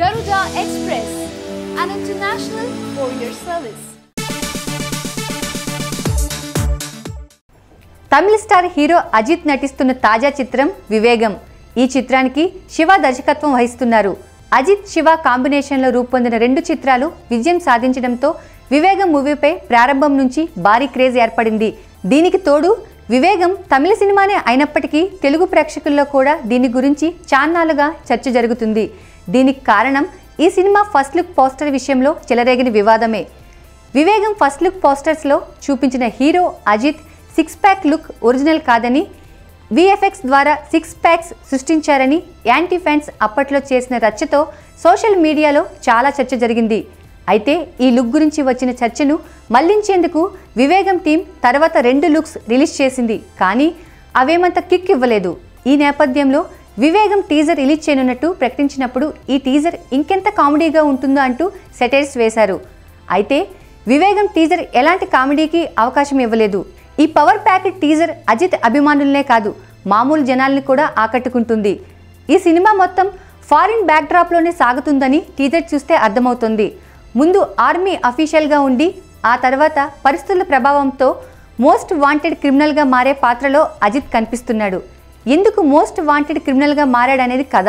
Garuda Express, an international courier service. Tamil star hero Ajith నటిస్తున్న తాజా చిత్రం వివేగం. ఈ చిత్రానికి శివ దర్శకత్వం వహిస్తున్నారు. అజిత్ శివ కాంబినేషన్లో రూపొందిన రెండు చిత్రాలు విజయం సాధించడంతో వివేగం మూవీపై ప్రారంభం నుంచి భారీ క్రేజ్ ఏర్పడింది. దీనికి తోడు వివేగం తమిళ సినిమానే అయినప్పటికీ తెలుగు ప్రేక్షకుల్లో కూడా దీని గురించి చాన్నాలుగా చర్చ జరుగుతుంది. దీనికి కారణం ఈ సినిమా ఫస్ట్ లుక్ పోస్టర్ విషయంలో చెలరేగిన వివాదమే. వివేగం ఫస్ట్ లుక్ పోస్టర్స్లో చూపించిన hero Ajith six pack look original కాదని విఎఫ్ఎక్స్ ద్వారా సిక్స్ ప్యాక్స్ సృష్టించారని యాంటీ ఫ్యాన్స్ అప్పట్లో చేసిన రచ్చతో సోషల్ మీడియాలో చాలా చర్చ జరిగింది. అయితే ఈ లుక్ గురించి వచ్చిన చర్చను మళ్ళించేందుకు వివేగం టీం తర్వాత రెండు లుక్స్ రిలీజ్ చేసింది. కానీ అవేమంత కిక్ ఇవ్వలేదు. ఈ నేపథ్యంలో వివేగం టీజర్ రిలీజ్ చేయనున్నట్టు ప్రకటించినప్పుడు ఈ టీజర్ ఇంకెంత కామెడీగా ఉంటుందో అంటూ సెటైర్స్ వేశారు. అయితే వివేగం టీజర్ ఎలాంటి కామెడీకి అవకాశం ఇవ్వలేదు. ఈ పవర్ ప్యాకెట్ టీజర్ అజిత్ అభిమానులనే కాదు మామూలు జనాల్ని కూడా ఆకట్టుకుంటుంది. ఈ సినిమా మొత్తం ఫారిన్ బ్యాక్డ్రాప్లోనే సాగుతుందని టీజర్ చూస్తే అర్థమవుతుంది. ముందు ఆర్మీ అఫీషియల్గా ఉండి ఆ తర్వాత పరిస్థితుల ప్రభావంతో మోస్ట్ వాంటెడ్ క్రిమినల్గా మారే పాత్రలో అజిత్ కనిపిస్తున్నాడు. ఎందుకు మోస్ట్ వాంటెడ్ క్రిమినల్గా మారాడనేది కథ.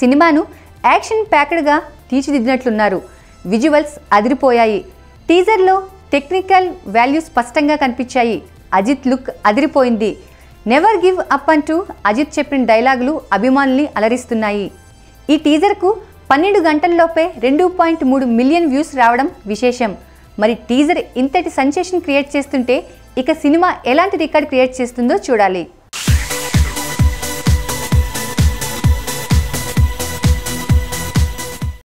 సినిమాను యాక్షన్ ప్యాక్డ్గా తీర్చిదిద్దినట్లున్నారు. విజువల్స్ అదిరిపోయాయి. టీజర్లో టెక్నికల్ వాల్యూ స్పష్టంగా కనిపించాయి. అజిత్ లుక్ అదిరిపోయింది. నెవర్ గివ్ అప్ అంటూ అజిత్ చెప్పిన డైలాగులు అభిమానుల్ని అలరిస్తున్నాయి. ఈ టీజర్కు పన్నెండు గంటల్లోపే రెండు పాయింట్ మూడు మిలియన్ వ్యూస్ రావడం విశేషం. మరి టీజర్ ఇంతటి సెన్సేషన్ క్రియేట్ చేస్తుంటే ఇక సినిమా ఎలాంటి రికార్డ్ క్రియేట్ చేస్తుందో చూడాలి.